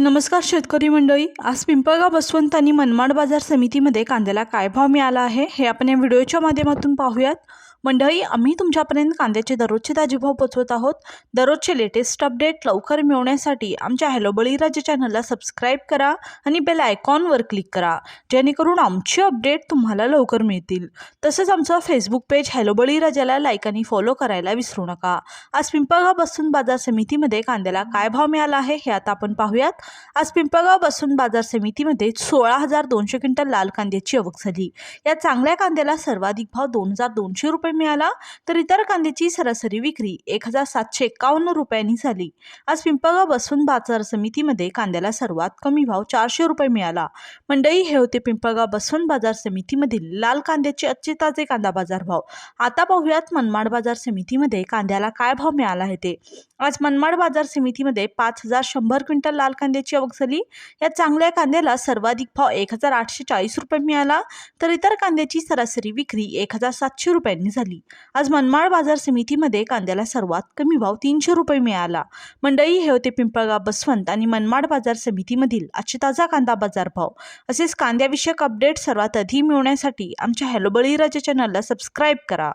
नमस्कार शेतकरी मंडळी आज पिंपळगाव बसवंत आणि मनमाड बाजार समितीमध्ये कांद्याला काय भाव मिळाला आहे हे आपण या व्हिडिओच्या माध्यमातून पाहूयात. मंडळी आम्ही तुमच्यापर्यंत कांद्याचे दररोजचे ताजे भाव पोचवत आहोत. दररोजचे लेटेस्ट अपडेट लवकर मिळवण्यासाठी आमच्या हॅलो बळीराजा चॅनलला सबस्क्राईब करा आणि बेल आयकॉनवर क्लिक करा. जेणेकरून आमचे अपडेट तुम्हाला लवकर मिळतील. तसंच आमचं फेसबुक पेज हॅलो बळीराजाला लाईक आणि फॉलो करायला विसरू नका. आज पिंपळगाव बसून बाजार समितीमध्ये कांद्याला काय भाव मिळाला आहे हे आता आपण पाहूयात. आज पिंपळगाव बसून बाजार समितीमध्ये सोळा हजार दोनशे क्विंटल लाल कांद्याची आवक झाली. या चांगल्या कांद्याला सर्वाधिक भाव दोन हजार दोनशे रुपये मिळाला तर इतर कांद्याची सरासरी विक्री एक हजार सातशे एकावन्न रुपयांनी झाली. आज पिंपळगाव बसून बाजार समितीमध्ये कांद्याला सर्वात कमी भाव चारशे रुपये मिळाला. मंडई हे होते पिंपळगाव बसून बाजार समितीमधील लाल कांद्याचे आजचे ताजे कांदा बाजार भाव. आता पाहूयात मनमाड बाजार समितीमध्ये कांद्याला काय भाव मिळाला आहे ते. आज मनमाड बाजार समितीमध्ये पाच हजार शंभर क्विंटल लाल कांद्याची आवक झाली. या चांगल्या कांद्याला सर्वाधिक भाव एक हजार आठशे चाळीस रुपये मिळाला तर इतर कांद्याची सरासरी विक्री एक हजार सातशे रुपयांनी झाली. आज मनमाड बाजार समितीमध्ये कांद्याला सर्वात कमी भाव तीनशे रुपये मिळाला. मंडई हे होते पिंपळगाव बसवंत आणि मनमाड बाजार समितीमधील आजचे ताजा कांदा बाजार भाव असेच कांद्याविषयक अपडेट सर्वात आधी मिळवण्यासाठी आमच्या हॅलो बळीराजा चॅनलला सबस्क्राईब करा.